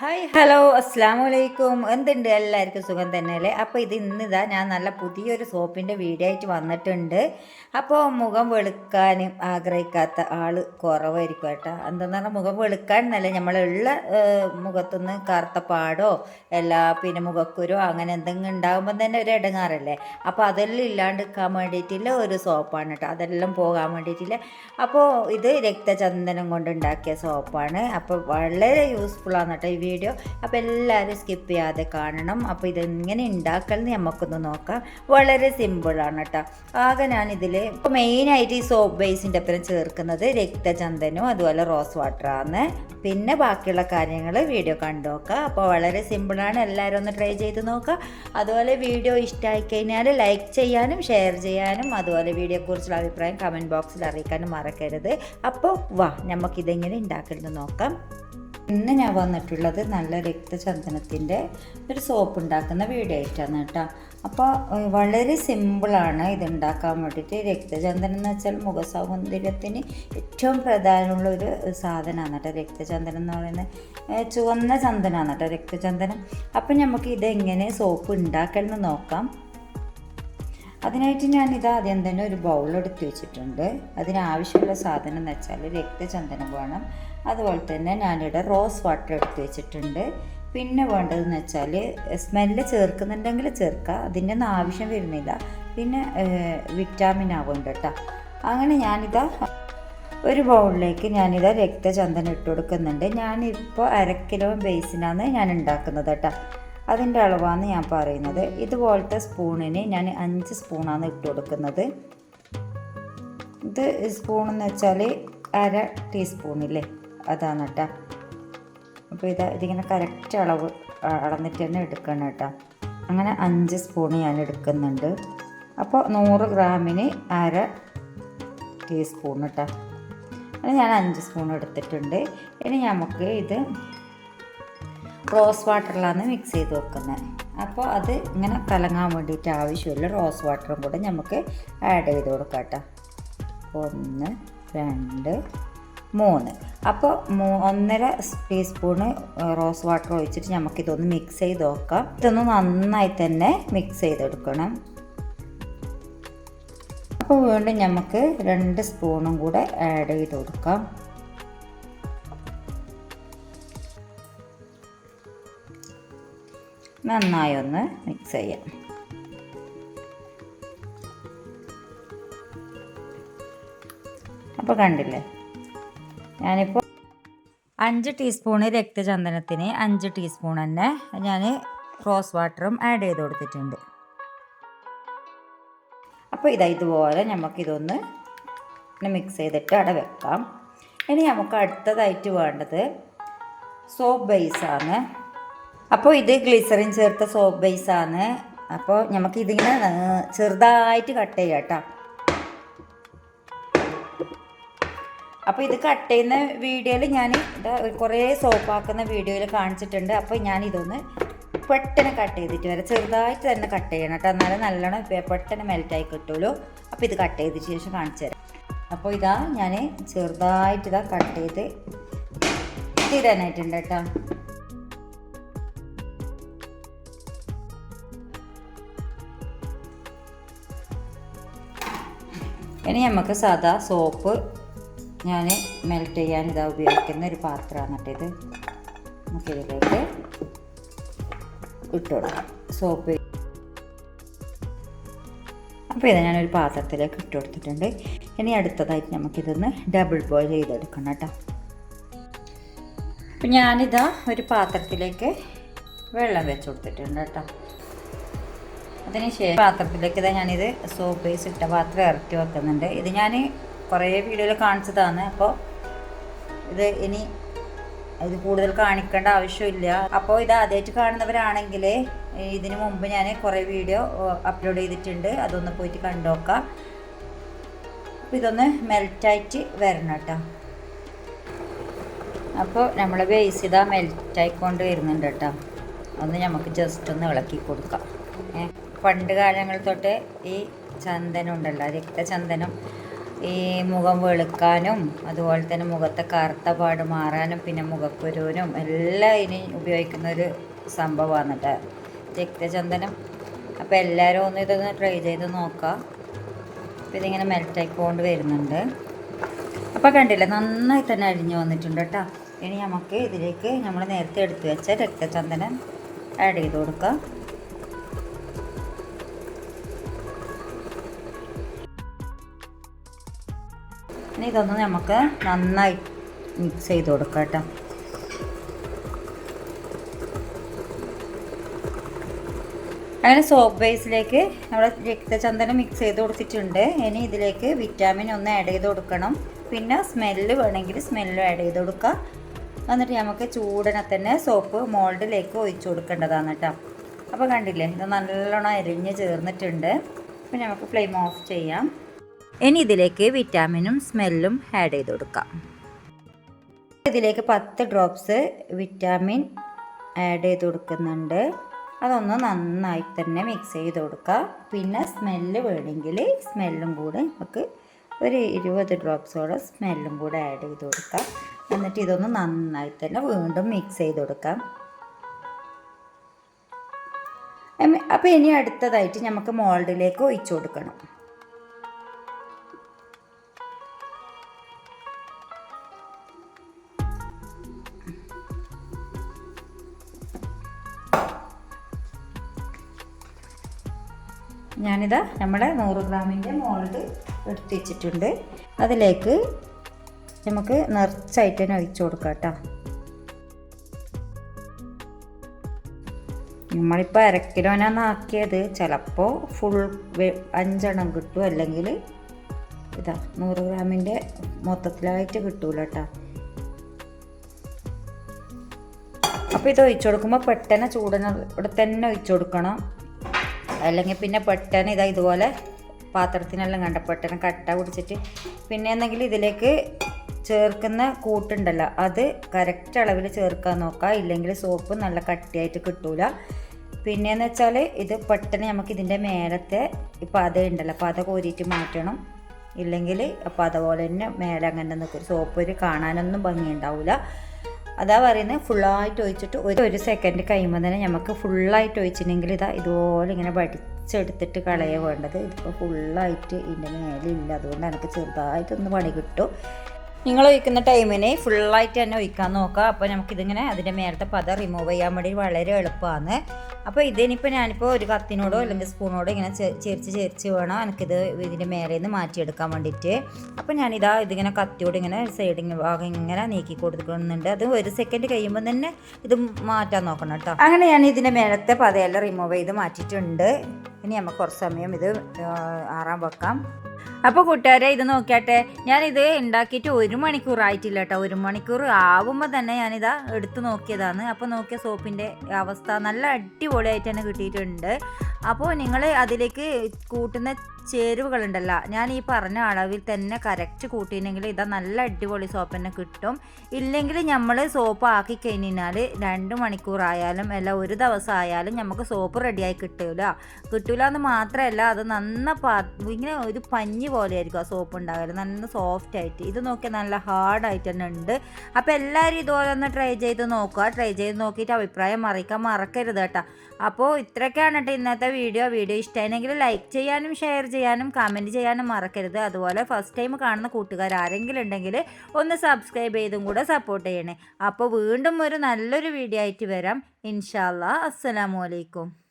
Hi hello അസ്സാം വലൈക്കും എന്തുണ്ട്? എല്ലാവർക്കും സുഖം തന്നെയല്ലേ? അപ്പോൾ ഇത് ഇന്നിതാ ഞാൻ നല്ല പുതിയൊരു സോപ്പിന്റെ വീഡിയോ ആയിട്ട് വന്നിട്ടുണ്ട്. അപ്പോൾ മുഖം വെളുക്കാനും ആഗ്രഹിക്കാത്ത ആൾ കുറവായിരിക്കും കേട്ടോ. എന്താണെന്ന് പറഞ്ഞാൽ മുഖം വെളുക്കാൻ എന്നല്ല നമ്മളുള്ള മുഖത്തുനിന്ന് കറുത്ത പാടോ എല്ലാ പിന്നെ മുഖക്കുരോ അങ്ങനെ എന്തെങ്കിലും ഉണ്ടാകുമ്പോൾ തന്നെ ഒരു ഇടങ്ങാറല്ലേ? അപ്പോൾ അതെല്ലാം ഇല്ലാണ്ടിരിക്കാൻ വേണ്ടിയിട്ടുള്ള ഒരു സോപ്പാണ് കേട്ടോ. അതെല്ലാം പോകാൻ വേണ്ടിയിട്ടില്ല അപ്പോൾ ഇത് രക്തചന്ദനം കൊണ്ട് ഉണ്ടാക്കിയ സോപ്പാണ്. അപ്പോൾ വളരെ യൂസ്ഫുള്ളാണ് കേട്ടോ വീഡിയോ. അപ്പോൾ എല്ലാവരും സ്കിപ്പ് ചെയ്യാതെ കാണണം. അപ്പോൾ ഇതെങ്ങനെ ഉണ്ടാക്കലെന്ന് നമുക്കൊന്ന് നോക്കാം. വളരെ സിമ്പിളാണ് കേട്ടോ ആകെ ഞാനിതിൽ ഇപ്പോൾ മെയിനായിട്ട് ഈ സോപ്പ് ബേസിന്റെ ഒപ്പം ചേർക്കുന്നത് രക്തചന്ദനവും അതുപോലെ റോസ് വാട്ടറാണ് പിന്നെ ബാക്കിയുള്ള കാര്യങ്ങൾ വീഡിയോ കണ്ടു നോക്കുക അപ്പോൾ വളരെ സിമ്പിളാണ് എല്ലാവരും ഒന്ന് ട്രൈ ചെയ്ത് നോക്കുക അതുപോലെ വീഡിയോ ഇഷ്ടമായി കഴിഞ്ഞാൽ ലൈക്ക് ചെയ്യാനും ഷെയർ ചെയ്യാനും അതുപോലെ വീഡിയോയെക്കുറിച്ചുള്ള അഭിപ്രായം കമന്റ് ബോക്സിൽ അറിയിക്കാനും മറക്കരുത്. അപ്പോൾ വാ നമുക്കിതെങ്ങനെ ഉണ്ടാക്കരുത് നോക്കാം. ഇന്ന് ഞാൻ വന്നിട്ടുള്ളത് നല്ല രക്തചന്ദനത്തിന്റെ ഒരു സോപ്പ് ഉണ്ടാക്കുന്ന വീഡിയോ ആയിട്ടാണ് കേട്ടോ. അപ്പോൾ വളരെ സിമ്പിളാണ് ഇതുണ്ടാക്കാൻ വേണ്ടിയിട്ട്. രക്തചന്ദനം എന്ന് വെച്ചാൽ മുഖസൗന്ദര്യത്തിന് ഏറ്റവും പ്രധാനമുള്ള ഒരു സാധനമാണ് കേട്ടോ രക്തചന്ദനം എന്ന് പറയുന്നത്. ചുവന്ന ചന്ദനമാണ് കേട്ടോ രക്തചന്ദനം. അപ്പം നമുക്ക് ഇതെങ്ങനെ സോപ്പ് ഉണ്ടാക്കണമെന്ന് നോക്കാം. അതിനായിട്ട് ഞാൻ ഞാനിത് ആദ്യം തന്നെ ഒരു ബൗൾ വെച്ചിട്ടുണ്ട്. അതിനാവശ്യമുള്ള സാധനം എന്ന് വെച്ചാൽ രക്തചന്ദനം വേണം. അതുപോലെ തന്നെ ഞാനിവിടെ റോസ് വാട്ടർ എടുത്ത് വെച്ചിട്ടുണ്ട്. പിന്നെ വേണ്ടതെന്ന് വെച്ചാൽ സ്മെല്ല് ചേർക്കുന്നുണ്ടെങ്കിൽ ചേർക്കുക അതിന്റെ ഒന്നും ആവശ്യം വരുന്നില്ല. പിന്നെ വിറ്റാമിൻ ആവുന്നുണ്ട് കേട്ടോ. അങ്ങനെ ഞാനിതാ ഒരു ബൗളിലേക്ക് ഞാനിതാ രക്തചന്ദനം ഇട്ട് കൊടുക്കുന്നുണ്ട്. ഞാനിപ്പോൾ അര കിലോ ബേസിനാണ് ഞാൻ ഉണ്ടാക്കുന്നത് കേട്ടോ. അതിന്റെ അളവാണ് ഞാൻ പറയുന്നത്. ഇതുപോലത്തെ സ്പൂണിന് ഞാൻ അഞ്ച് സ്പൂണാണ് ഇട്ട് കൊടുക്കുന്നത്. ഇത് സ്പൂൺ എന്ന് വെച്ചാൽ അര ടീസ്പൂണില്ലേ അതാണ് കേട്ടോ. അപ്പോൾ ഇത് ഇതിങ്ങനെ കറക്റ്റ് അളവ് അളന്നിട്ട് തന്നെ എടുക്കണം കേട്ടോ. അങ്ങനെ അഞ്ച് സ്പൂൺ ഞാൻ എടുക്കുന്നുണ്ട്. അപ്പോൾ നൂറ് ഗ്രാമിന് അര ടീസ്പൂൺ കേട്ടോ. അത് ഞാൻ അഞ്ച് സ്പൂൺ എടുത്തിട്ടുണ്ട്. ഇനി നമുക്ക് ഇത് റോസ് വാട്ടറിലാണ് മിക്സ് ചെയ്ത് വെക്കുന്നത്. അപ്പോൾ അത് ഇങ്ങനെ കലങ്ങാൻ വേണ്ടിയിട്ട് ആവശ്യമുള്ള റോസ് വാട്ടറും കൂടെ നമുക്ക് ആഡ് ചെയ്ത് കൊടുക്കാം കേട്ടോ. ഒന്ന് രണ്ട് മൂന്ന്. അപ്പോൾ മൂ ഒന്നര ടീസ്പൂണ് റോസ് വാട്ടർ ഒഴിച്ചിട്ട് നമുക്കിതൊന്ന് മിക്സ് ചെയ്ത് നോക്കാം. ഇതൊന്ന് നന്നായി തന്നെ മിക്സ് ചെയ്തെടുക്കണം അപ്പോൾ വീണ്ടും നമുക്ക് രണ്ട് സ്പൂണും കൂടെ ആഡ് ചെയ്ത് കൊടുക്കാം. നന്നായി ഒന്ന് മിക്സ് ചെയ്യാം. അപ്പോൾ കണ്ടില്ലേ? ഞാനിപ്പോൾ അഞ്ച് ടീസ്പൂണ് രക്തചന്ദനത്തിന് അഞ്ച് ടീസ്പൂൺ തന്നെ ഞാൻ റോസ് വാട്ടറും ആഡ് ചെയ്ത് കൊടുത്തിട്ടുണ്ട്. അപ്പോൾ ഇതാ ഇതുപോലെ നമുക്കിതൊന്ന് മിക്സ് ചെയ്തിട്ട് അവിടെ വെക്കാം. ഇനി നമുക്ക് അടുത്തതായിട്ട് വേണ്ടത് സോപ്പ് ബേസാണ് അപ്പോൾ ഇത് ഗ്ലിസറിൻ ചേർത്ത സോപ്പ് ബേസാണ് അപ്പോൾ നമുക്ക് ഇതിങ്ങനെ ചെറുതായിട്ട് കട്ട് ചെയ്യാം കേട്ടോ. അപ്പോൾ ഇത് കട്ട് ചെയ്യുന്ന വീഡിയോയിൽ ഞാൻ കുറേ സോപ്പാക്കുന്ന വീഡിയോയിൽ കാണിച്ചിട്ടുണ്ട്. അപ്പോൾ ഞാൻ ഇതൊന്ന് പെട്ടെന്ന് കട്ട് ചെയ്തിട്ട് വരാം. ചെറുതായിട്ട് തന്നെ കട്ട് ചെയ്യണം കേട്ടോ. എന്നാലും നല്ലോണം പെട്ടെന്ന് മെൽറ്റായി കിട്ടുള്ളൂ. അപ്പോൾ ഇത് കട്ട് ചെയ്തിട്ട് ശേഷം കാണിച്ചു തരാം. അപ്പോൾ ഇതാ ഞാൻ ചെറുതായിട്ട് ഇതാ കട്ട് ചെയ്ത് ഇടാനായിട്ടുണ്ട് കേട്ടോ. ഇനി നമുക്ക് സാധാ സോപ്പ് ഞാൻ മെൽറ്റ് ചെയ്യാൻ ഇതാ ഉപയോഗിക്കുന്ന ഒരു പാത്രമാണ് കേട്ടോ ഇത്. നമുക്കിതിലേക്ക് ഇട്ട് കൊടുക്കാം. സോപ്പ്. അപ്പോൾ ഇത് ഞാനൊരു പാത്രത്തിലേക്ക് ഇട്ട് കൊടുത്തിട്ടുണ്ട്. ഇനി അടുത്തതായിട്ട് നമുക്കിതൊന്ന് ഡബിൾ ബോയിൽ ചെയ്തെടുക്കണം കേട്ടോ. അപ്പം ഞാനിതാ ഒരു പാത്രത്തിലേക്ക് വെള്ളം വെച്ച് കൊടുത്തിട്ടുണ്ട് കേട്ടോ. അതിന് ശേഷം പാത്രത്തിലേക്ക് ഇതാ ഞാനിത് സോപ്പ് ബേസ് ഇട്ട പാത്രം ഇറക്കി വെക്കുന്നുണ്ട്. ഇത് ഞാൻ കുറേ വീഡിയോയിൽ കാണിച്ചതാണ്. അപ്പോൾ ഇത് ഇനി ഇത് കൂടുതൽ കാണിക്കേണ്ട ആവശ്യമില്ല. അപ്പോൾ ഇത് ആദ്യമായിട്ട് കാണുന്നവരാണെങ്കിൽ ഇതിന് മുമ്പ് ഞാൻ കുറേ വീഡിയോ അപ്ലോഡ് ചെയ്തിട്ടുണ്ട്. അതൊന്ന് പോയിട്ട് കണ്ടു നോക്കാം അപ്പോൾ ഇതൊന്ന് മെൽറ്റായിട്ട് വരണം കേട്ടോ. അപ്പോൾ നമ്മൾ ബേസ് ഇതാ മെൽറ്റായിക്കൊണ്ട് വരുന്നുണ്ട് കേട്ടോ. ഒന്ന് നമുക്ക് ജസ്റ്റ് ഒന്ന് ഇളക്കി കൊടുക്കാം. പണ്ട് കാലങ്ങൾ തൊട്ട് ഈ ചന്ദനം ഉണ്ടല്ലോ രക്തചന്ദനം ഈ മുഖം വെളുക്കാനും അതുപോലെ തന്നെ മുഖത്തെ കറുത്ത പാട് മാറാനും പിന്നെ മുഖക്കുരുവിനും എല്ലാം ഇനി ഉപയോഗിക്കുന്ന ഒരു സംഭവമാണ് കേട്ടോ. രക്തചന്ദനം അപ്പോൾ എല്ലാവരും ഒന്ന് ഇതൊന്ന് ട്രൈ ചെയ്ത് നോക്കാം. അപ്പോൾ ഇതിങ്ങനെ മെൽറ്റായിക്കൊണ്ട് വരുന്നുണ്ട്. അപ്പോൾ കണ്ടില്ലേ നന്നായി തന്നെ അരിഞ്ഞു വന്നിട്ടുണ്ട് കേട്ടോ. ഇനി നമുക്ക് ഇതിലേക്ക് നമ്മൾ നേരത്തെ എടുത്തു വെച്ച രക്തചന്ദനം ആഡ് ചെയ്ത് കൊടുക്കാം. ഇനി ഇതൊന്ന് നമുക്ക് നന്നായി മിക്സ് ചെയ്ത് കൊടുക്കാം കേട്ടോ. അങ്ങനെ സോപ്പ് ബേസിലേക്ക് നമ്മുടെ രക്തചന്ദനം മിക്സ് ചെയ്ത് കൊടുത്തിട്ടുണ്ട്. ഇനി ഇതിലേക്ക് വിറ്റാമിൻ ഒന്ന് ആഡ് ചെയ്ത് കൊടുക്കണം. പിന്നെ സ്മെല്ല് വേണമെങ്കിൽ സ്മെല്ലും ആഡ് ചെയ്ത് കൊടുക്കുക എന്നിട്ട് നമുക്ക് ചൂടനെ തന്നെ സോപ്പ് മോൾഡിലേക്ക് ഒഴിച്ച് കൊടുക്കേണ്ടതാണ് കേട്ടോ. അപ്പോൾ കണ്ടില്ലേ ഇത് നല്ലോണം അരിഞ്ഞ് ചേർന്നിട്ടുണ്ട്. അപ്പോൾ നമുക്ക് ഫ്ലെയിം ഓഫ് ചെയ്യാം. ഇനി ഇതിലേക്ക് വിറ്റാമിനും സ്മെല്ലും ആഡ് ചെയ്ത് കൊടുക്കാം. ഇതിലേക്ക് പത്ത് ഡ്രോപ്സ് വിറ്റാമിൻ ആഡ് ചെയ്ത് കൊടുക്കുന്നുണ്ട്. അതൊന്ന് നന്നായി തന്നെ മിക്സ് ചെയ്ത് കൊടുക്കുക പിന്നെ സ്മെല്ല് വേണമെങ്കിൽ സ്മെല്ലും കൂടെ നമുക്ക് ഒരു ഇരുപത് ഡ്രോപ്സോളം സ്മെല്ലും കൂടെ ആഡ് ചെയ്ത് കൊടുക്കാം. എന്നിട്ട് ഇതൊന്ന് നന്നായി തന്നെ വീണ്ടും മിക്സ് ചെയ്ത് കൊടുക്കാം. അപ്പോൾ ഇനി അടുത്തതായിട്ട് നമുക്ക് മോൾഡിലേക്ക് ഒഴിച്ചു കൊടുക്കണം. ഞാനിതാ നമ്മുടെ നൂറ് ഗ്രാമിന്റെ മോൾഡ് എടുത്ത് വെച്ചിട്ടുണ്ട്. അതിലേക്ക് നമുക്ക് നിറച്ചായിട്ട് തന്നെ ഒഴിച്ചു കൊടുക്കാം കേട്ടോ. നമ്മളിപ്പോൾ അര ചിലപ്പോൾ ഫുൾ അഞ്ചെണ്ണം കിട്ടും. അല്ലെങ്കിൽ ഇതാ നൂറ് ഗ്രാമിന്റെ മൊത്തത്തിലായിട്ട് കിട്ടൂല കേട്ടോ. അപ്പോൾ ഇത് ഒഴിച്ചു കൊടുക്കുമ്പോൾ പെട്ടെന്ന് ചൂടിന് ഇവിടെ തന്നെ ഒഴിച്ചു കൊടുക്കണം. അല്ലെങ്കിൽ പിന്നെ പെട്ടെന്ന് ഇതാ ഇതുപോലെ പാത്രത്തിനെല്ലാം കണ്ട പെട്ടെന്ന് കട്ട പിടിച്ചിട്ട് പിന്നെ എന്തെങ്കിലും ഇതിലേക്ക് ചേർക്കുന്ന കൂട്ടുണ്ടല്ലോ അത് കറക്റ്റ് അളവിൽ ചേർക്കാൻ നോക്കുക. ഇല്ലെങ്കിൽ സോപ്പ് നല്ല കട്ടിയായിട്ട് കിട്ടൂല. പിന്നെയെന്ന് വെച്ചാൽ ഇത് പെട്ടെന്ന് നമുക്ക് ഇതിന്റെ മേലത്തെ പത ഉണ്ടല്ലോ പത കോരിയിട്ട് മാറ്റണം. ഇല്ലെങ്കിൽ അപ്പോൾ അതുപോലെ തന്നെ മേലെ അങ്ങനെ നിൽക്കും സോപ്പ് ഒരു കാണാനൊന്നും ഭംഗിയുണ്ടാവില്ല അതാ പറയുന്നത് ഫുള്ളായിട്ട് ഒഴിച്ചിട്ട് ഒരു ഒരു സെക്കൻഡ് കഴിയുമ്പോൾ തന്നെ നമുക്ക് ഫുള്ളായിട്ട് ഒഴിച്ചിട്ടുണ്ടെങ്കിൽ ഇതാ ഇതുപോലെ ഇങ്ങനെ വടിച്ചെടുത്തിട്ട് കളയ വേണ്ടത്. ഇതിപ്പോൾ ഫുള്ളായിട്ട് ഇതിന്റെ മേലില്ല. അതുകൊണ്ട് എനിക്ക് ചെറുതായിട്ടൊന്ന് പണി കിട്ടും. നിങ്ങൾ ഒഴിക്കുന്ന ടൈമിന് ഫുള്ളായിട്ട് തന്നെ ഒഴിക്കാൻ നോക്കുക. അപ്പോൾ നമുക്കിതിങ്ങനെ അതിന്റെ മേലത്തെ പത റിമൂവ് ചെയ്യാൻ വേണ്ടി വളരെ എളുപ്പമാണ്. അപ്പോൾ ഇതിനിപ്പോൾ ഞാനിപ്പോൾ ഒരു കത്തിനോടോ അല്ലെങ്കിൽ സ്പൂണോടോ ഇങ്ങനെ ചേർച്ച് ചേർച്ച് വേണം. എനിക്കിത് ഇതിന്റെ മേലെ നിന്ന് മാറ്റിയെടുക്കാൻ വേണ്ടിയിട്ട്. അപ്പോൾ ഞാനിതാ ഇതിങ്ങനെ കത്തിയോട് ഇങ്ങനെ സൈഡിങ് ഭാഗം ഇങ്ങനെ നീക്കി കൊടുക്കുന്നുണ്ട്. അത് ഒരു സെക്കൻഡ് കഴിയുമ്പോൾ തന്നെ ഇത് മാറ്റാൻ നോക്കണം കേട്ടോ. അങ്ങനെ ഞാൻ ഇതിന്റെ മേലത്തെ പതയെല്ലാം റിമൂവ് ചെയ്ത് മാറ്റിയിട്ടുണ്ട്. ഇനി നമുക്ക് കുറച്ച് സമയം ഇത് ആറാൻ വെക്കാം. അപ്പോൾ കൂട്ടുകാരെ ഇത് നോക്കിയാട്ടെ ഞാനിത് ഉണ്ടാക്കിയിട്ട് ഒരു മണിക്കൂർ ആയിട്ടില്ല കേട്ടോ ഒരു മണിക്കൂർ ആവുമ്പോൾ തന്നെ ഞാനിതാ എടുത്ത് നോക്കിയതാണ്. അപ്പോൾ നോക്കിയ സോപ്പിന്റെ അവസ്ഥ നല്ല അടിപൊളിയായിട്ട് തന്നെ കിട്ടിയിട്ടുണ്ട്. അപ്പോൾ നിങ്ങൾ അതിലേക്ക് കൂട്ടുന്ന ചേരുവകളുണ്ടല്ലോ. ഞാൻ ഈ പറഞ്ഞ അളവിൽ തന്നെ കറക്റ്റ് കൂട്ടിയില്ലെങ്കിൽ ഇതാ നല്ല അടിപൊളി സോപ്പ് തന്നെ കിട്ടും. ഇല്ലെങ്കിൽ നമ്മൾ സോപ്പ് ആക്കി കഴിഞ്ഞാൽ രണ്ട് മണിക്കൂറായാലും അല്ല ഒരു ദിവസം ആയാലും നമുക്ക് സോപ്പ് റെഡിയായി കിട്ടില്ല കിട്ടില്ല എന്ന് മാത്രമല്ല അത് നന്ന പാ ഇങ്ങനെ ഒരു പഞ്ഞി പോലെ ആയിരിക്കും ആ സോപ്പ് ഉണ്ടാകൽ നല്ല സോഫ്റ്റ് ആയിട്ട്. ഇത് നോക്കിയാൽ നല്ല ഹാർഡായിട്ട് തന്നെ ഉണ്ട്. അപ്പോൾ എല്ലാവരും ഇതുപോലെ ഒന്ന് ട്രൈ ചെയ്ത് നോക്കുക. ട്രൈ ചെയ്ത് നോക്കിയിട്ട് അഭിപ്രായം മറിക്കാൻ മറക്കരുത് കേട്ടോ. അപ്പോൾ ഇത്രയൊക്കെയാണ് കേട്ടോ ഇന്നത്തെ വീഡിയോ വീഡിയോ ഇഷ്ടമായിരുന്നെങ്കിൽ ലൈക്ക് ചെയ്യാനും ഷെയർ ചെയ്യാനും കമന്റ് ചെയ്യാനും മറക്കരുത്. അതുപോലെ ഫസ്റ്റ് ടൈം കാണുന്ന കൂട്ടുകാർ ആരെങ്കിലും ഉണ്ടെങ്കിൽ ഒന്ന് സബ്സ്ക്രൈബ് ചെയ്തും കൂടെ സപ്പോർട്ട് ചെയ്യണേ. അപ്പോൾ വീണ്ടും ഒരു നല്ലൊരു വീഡിയോ ആയിട്ട് വരാം. ഇൻഷാല്ലാ അസ്സലാമു അലൈക്കും.